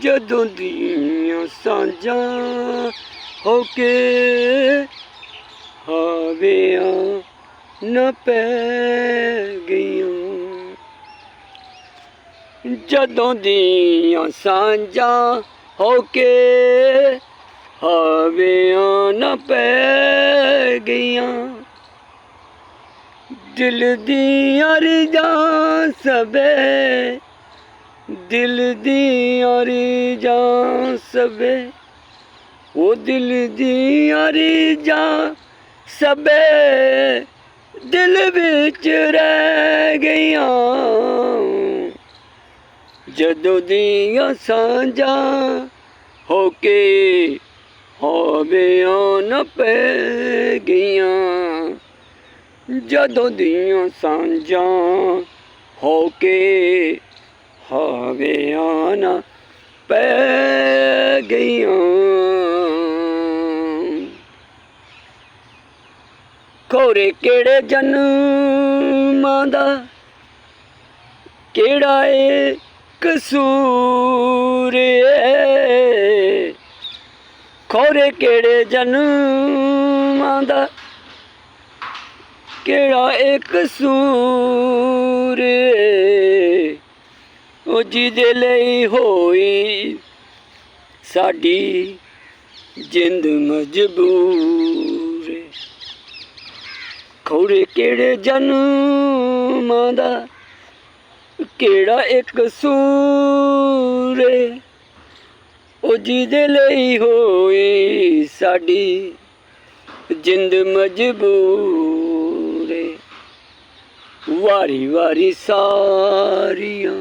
ਜਦੋਂ ਦੀਆਂ ਸਾਂਝਾਂ ਹੋ ਕੇ ਹਵਿਆਂ ਨਾ ਪੈ ਗਈਆਂ। ਜਦੋਂ ਦੀਆਂ ਸਾਂਝਾਂ ਹੋ ਕੇ ਹਵਿਆਂ ਨਾ ਪੈ ਗਈਆਂ। ਦਿਲ ਦੀ ਰਜਾਂ ਸਵੇ ਦਿਲ ਦੀਆਂ ਰਜਾਂ ਸਵੇ ਉਹ ਦਿਲ ਦੀਆਂ ਰਜਾਂ ਸਵੇ ਦਿਲ ਵਿੱਚ ਰਹਿ ਗਈਆਂ। ਜਦੋਂ ਦੀਆਂ ਸਾਂਝਾਂ ਹੋ ਕੇ ਹੋਵਿਆਂ ਨਾ ਪੈ ਗਈਆਂ। ਜਦੋਂ ਦੀਆਂ ਸਾਂਝਾਂ ਹੋ ਕੇ ਹੋਵਿਆਂ ਨਾ ਪੈ ਗਈਆਂ। ਖੋਰੇ ਕਿਹੜੇ ਜਨਮਾਂ ਦਾ, ਕਿਹੜਾ ਏ ਕਸੂਰ ਏ? ਖੋਰੇ ਕਿਹੜੇ ਜਨਮਾਂ ਦਾ ਕਿਹੜਾ ਇੱਕ ਕਸੂਰ ਉਹ ਜਿਹਦੇ ਲਈ ਹੋਈ ਸਾਡੀ ਜਿੰਦ ਮਜਬੂਰ ਏ। ਕਿਹੜੇ ਜਨਮਾਂ ਦਾ? ਕਿਹੜਾ ਇੱਕ ਕਸੂਰ ਏ? ਉਹ ਜਿਹਦੇ ਲਈ ਹੋਈ ਸਾਡੀ ਜਿੰਦ ਮਜਬੂਰ ਵਾਰੀ ਵਾਰੀ ਸਾਰੀਆਂ,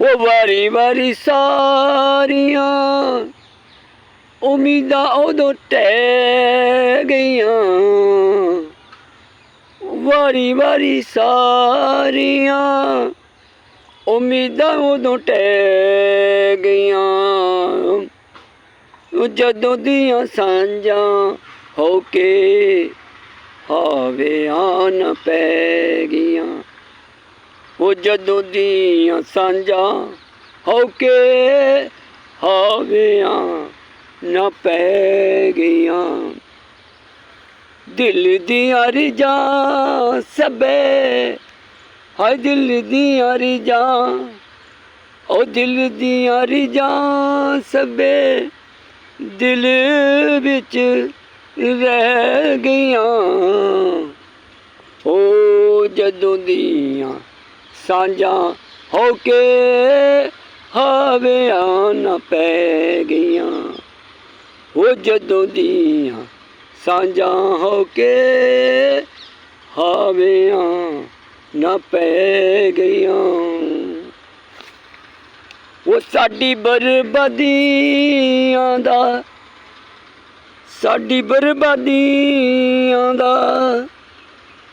ਉਹ ਵਾਰੀ ਵਾਰੀ ਸਾਰੀਆਂ, ਉਮੀਦਾਂ ਉਦੋਂ ਟਹਿ ਗਈਆਂ। ਵਾਰੀ ਵਾਰੀ ਸਾਰੀਆਂ, ਉਮੀਦਾਂ ਉਦੋਂ ਟਹਿ ਗਈਆਂ। ਜਦੋਂ ਦੀਆਂ ਸਾਂਝਾਂ ਹੋ ਕੇ ਹਵਿਆਂ ਨਾ ਪੈ ਗਈਆਂ। ਉਹ ਜਦੋਂ ਦੀਆਂ ਸਾਂਝਾਂ ਹੋ ਕੇ ਹਵਿਆਂ ਨਾ ਪੈ ਗਈਆਂ। ਦਿਲ ਦੀਆਂ ਰਜਾਂ ਸਬੇ, ਹਾਏ ਦਿਲ ਦੀਆਂ ਰਜਾਂ ਉਹ ਦਿਲ ਦੀਆਂ ਰਜਾਂ ਸਬੇ, ਦਿਲ ਵਿੱਚ ਰਹਿ ਗਈਆਂ। ਹੋ ਜਦੋਂ ਦੀਆਂ ਸਾਂਝਾਂ ਹੋ ਕੇ ਹਵਿਆਂ ਨਾ ਪੈ ਗਈਆਂ। ਹੋ ਜਦੋਂ ਦੀਆਂ ਸਾਂਝਾਂ ਹੋ ਕੇ ਹਵਿਆਂ ਨਾ ਪੈ ਗਈਆਂ। ਉਹ ਸਾਡੀ ਬਰਬਾਦੀਆਂ ਦਾ ਸਾਡੀ ਬਰਬਾਦੀਆਂ ਦਾ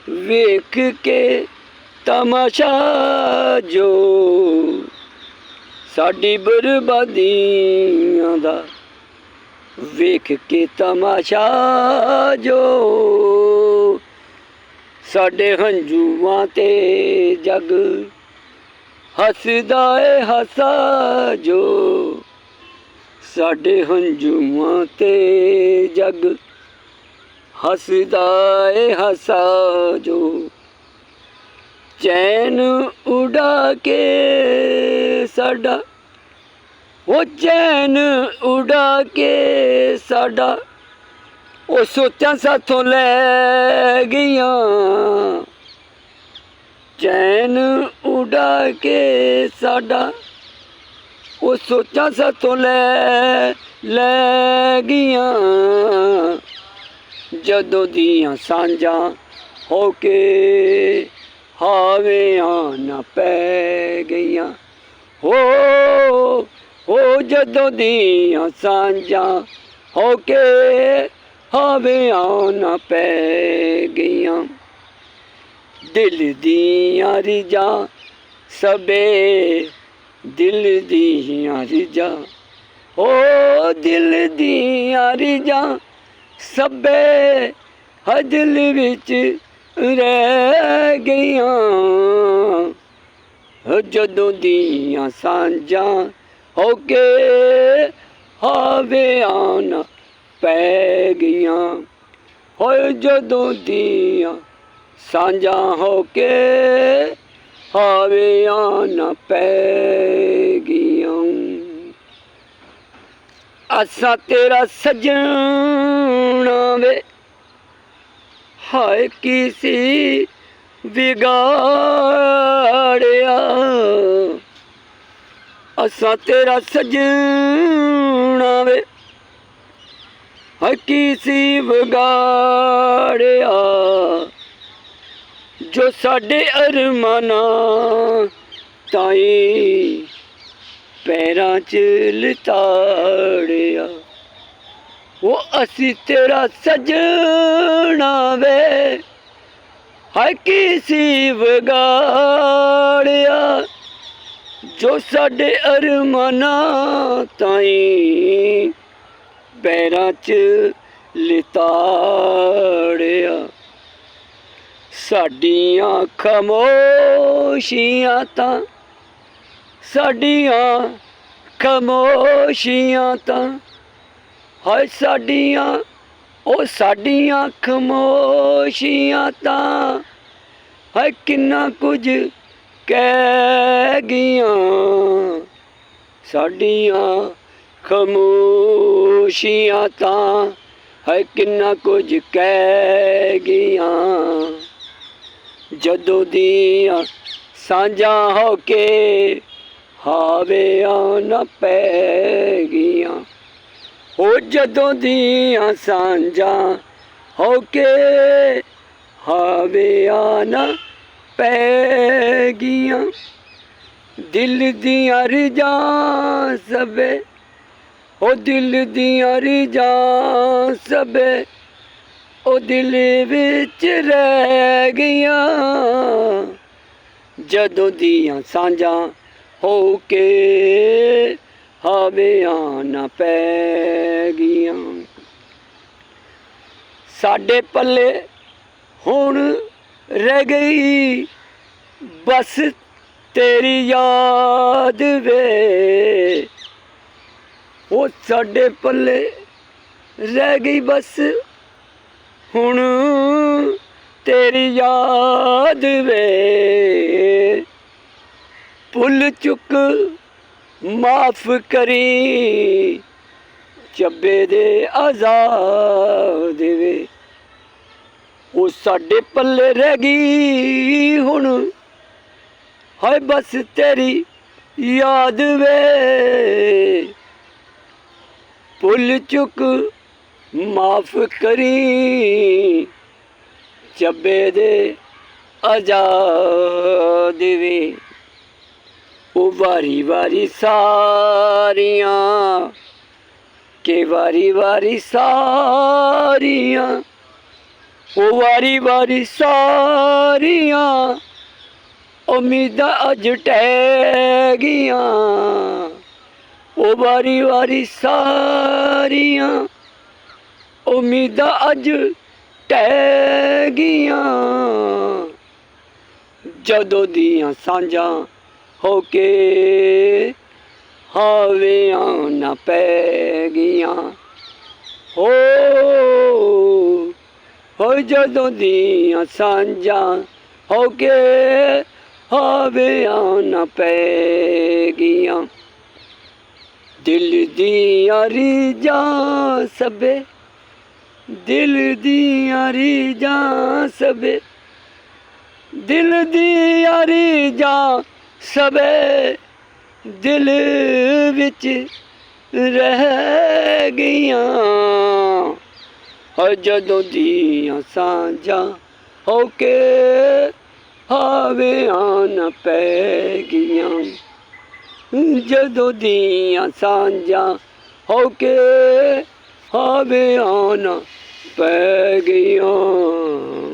ਵੇਖ ਕੇ ਤਮਾਸ਼ਾ ਜੋ ਸਾਡੀ ਬਰਬਾਦੀਆਂ ਦਾ ਵੇਖ ਕੇ ਤਮਾਸ਼ਾ ਜੋ ਸਾਡੇ ਹੰਝੂਆਂ ਤੇ ਜਗ ਹੱਸਦਾ ਏ ਹਸਾ ਜੋ ਸਾਡੇ ਹੰਝੂਆਂ ਤੇ ਜਗ ਹੱਸਦਾ ਏ ਹਸਾ ਜੋ ਚੈਨ ਉਡਾ ਕੇ ਸਾਡਾ, ਉਹ ਚੈਨ ਉਡਾ ਕੇ ਸਾਡਾ, ਉਹ ਸੋਚਾਂ ਸਾਥੋਂ ਲੈ ਗਈਆਂ। ਚੈਨ ਉਡਾ ਕੇ ਸਾਡਾ ਉਹ ਸੋਚਾਂ ਸਾਥੋਂ ਲੈ ਲੈ ਗਈਆਂ। ਜਦੋਂ ਦੀਆਂ ਸਾਂਝਾਂ ਹੋ ਕੇ ਹਾਵਿਆਂ ਨਾ ਪੈ ਗਈਆਂ। ਹੋ ਹੋ ਜਦੋਂ ਦੀਆਂ ਸਾਂਝਾਂ ਹੋ ਕੇ ਹਵਿਆਂ ਨਾ ਪੈ ਗਈਆਂ। ਦਿਲ ਦੀਆਂ ਰਿਜਾਂ ਸਬੇ ਦਿਲ ਦੀਆਂ ਰਿਜਾਂ ਓ ਦਿਲ ਦੀਆਂ ਰਿਜਾਂ ਸਬੇ ਹ ਵਿੱਚ ਰਹਿ ਗਈਆਂ। ਜਦੋਂ ਦੀਆਂ ਸਾਂਝਾਂ ਹੋ ਕੇ ਹਾਵਿਆਂ ਨਾ ਪੈ ਗਈਆਂ, ਹੋਏ ਜਦੋਂ ਦੀਆਂ ਸਾਂਝਾਂ ਹੋ ਕੇ ਹਾਵਿਆਂ ਨਾ ਪੈ ਗਈਆਂ। ਅਸਾਂ ਤੇਰਾ ਸਜਣਾ ਵੇ, ਹਾਏ ਕੀ ਸੀ ਵਿਗਾੜਿਆ। ਅਸਾਂ ਤੇਰਾ ਸਜਣਾ ਵੇ, ਹਾਏ ਸੀ ਵਿਗਾੜਿਆ। ਜੋ ਸਾਡੇ ਅਰਮਾਨਾਂ ਤਾਈ ਪੈਰਾਂ 'ਚ ਲਿਤਾੜਿਆ, ਉਹ ਅਸੀਂ ਤੇਰਾ ਸਜਣਾ ਵੇ ਹਾਏ ਕੀ ਸੀ ਜੋ ਸਾਡੇ ਅਰਮਾਨਾਂ ਤਾਈ ਪੈਰਾਂ 'ਚ ਲਿਤਾੜਿਆ ਸਾਡੀਆਂ ਖਮੋਸ਼ੀਆਂ ਤਾਂ, ਸਾਡੀਆਂ ਖਮੋਸ਼ੀਆਂ ਤਾਂ। ਹਾਏ ਸਾਡੀਆਂ, ਉਹ ਸਾਡੀਆਂ ਖਮੋਸ਼ੀਆਂ ਤਾਂ। ਹਾਏ ਕਿੰਨਾ ਕੁਝ ਕਹਿ ਗਈਆਂ। ਸਾਡੀਆਂ ਖਮੋਸ਼ੀਆਂ ਤਾਂ, ਹਾਏ ਕਿੰਨਾ ਕੁਝ ਕਹਿ ਗਈਆਂ। ਜਦੋਂ ਦੀਆਂ ਸਾਂਝਾਂ ਹੋ ਕੇ ਹਾਵਿਆਂ ਨਾ ਪੈ ਗਈਆਂ। ਹੋ ਜਦੋਂ ਦੀਆਂ ਸਾਂਝਾਂ ਹੋ ਕੇ ਹਾਵਿਆਂ ਨਾ ਪੈ ਗਈਆਂ। ਦਿਲ ਦੀਆਂ ਰਜਾਂ ਸਭੇ ਉਹ ਦਿਲ ਦੀਆਂ ਰਜਾਂ ਸਭੇ ਉਹ ਦਿਲ ਵਿੱਚ ਰਹਿ ਗਈਆਂ। ਜਦੋਂ ਦੀਆਂ ਸਾਂਝਾਂ ਹੋ ਕੇ ਹਾਵਿਆਂ ਨਾ ਪੈ ਗਈਆਂ। ਸਾਡੇ ਪੱਲੇ ਹੁਣ ਰਹਿ ਗਈ, ਬਸ ਤੇਰੀ ਯਾਦ ਵੇ। ਉਹ ਸਾਡੇ ਪੱਲੇ ਰਹਿ ਗਈ ਬਸ। ਹੁਣ ਤੇਰੀ ਯਾਦ ਵੇ। ਭੁੱਲ ਚੁੱਕ, ਮਾਫ ਕਰੀ ਚੱਬੇ ਦੇ ਆਜ਼ਾਦ ਵੇ। ਉਹ ਸਾਡੇ ਪੱਲੇ ਰਹਿ ਗਈ ਹੁਣ। ਹਾਏ ਬਸ ਤੇਰੀ ਯਾਦ ਵੇ। ਭੁੱਲ ਚੁੱਕ ਮਾਫ ਕਰੀ, ਚੱਬੇ ਦੇ ਆਜ਼ਾਦ ਵੇ। ਉਹ ਵਾਰੀ ਵਾਰੀ ਸਾਰੀਆਂ, ਕੇ ਵਾਰੀ ਵਾਰੀ ਸਾਰੀਆਂ। ਉਹ ਵਾਰੀ ਵਾਰੀ ਸਾਰੀਆਂ, ਉਮੀਦਾਂ ਅੱਜ ਟਹਿ ਗਈਆਂ। ਉਹ ਵਾਰੀ ਵਾਰੀ ਸਾਰੀਆਂ ਉਮੀਦਾਂ ਅੱਜ ਟਹਿ ਗਈਆਂ। ਜਦੋਂ ਦੀਆਂ ਸਾਂਝਾਂ ਹੋ ਕੇ ਹਾਵਿਆਂ ਨਾ ਪੈ ਗਈਆਂ। ਹੋ ਹੋ ਜਦੋਂ ਦੀਆਂ ਸਾਂਝਾਂ ਹੋ ਕੇ ਹਾਵਿਆਂ ਨਾ ਪੈ ਗਈਆਂ। ਦਿਲ ਦੀਆਂ ਰੀਜਾਂ ਸਭੇ ਦਿਲ ਦੀਆਂ ਰੀਜਾਂ ਸਵੇ ਦਿਲ ਦੀਆਂ ਰੀਜਾਂ ਸਵੇ ਦਿਲ ਵਿੱਚ ਰਹਿ ਗਈਆਂ। ਹੋ ਜਦੋਂ ਦੀਆਂ ਸਾਂਝਾਂ ਹੋ ਕੇ ਹਾਵਿਆਂ ਨਾ ਪੈ ਗਈਆਂ, ਜਦੋਂ ਦੀਆਂ ਸਾਂਝਾਂ ਹੋ ਕੇ ਹਾਵਿਆਂ ਨਾ ਪੈ ਗਈਆਂ।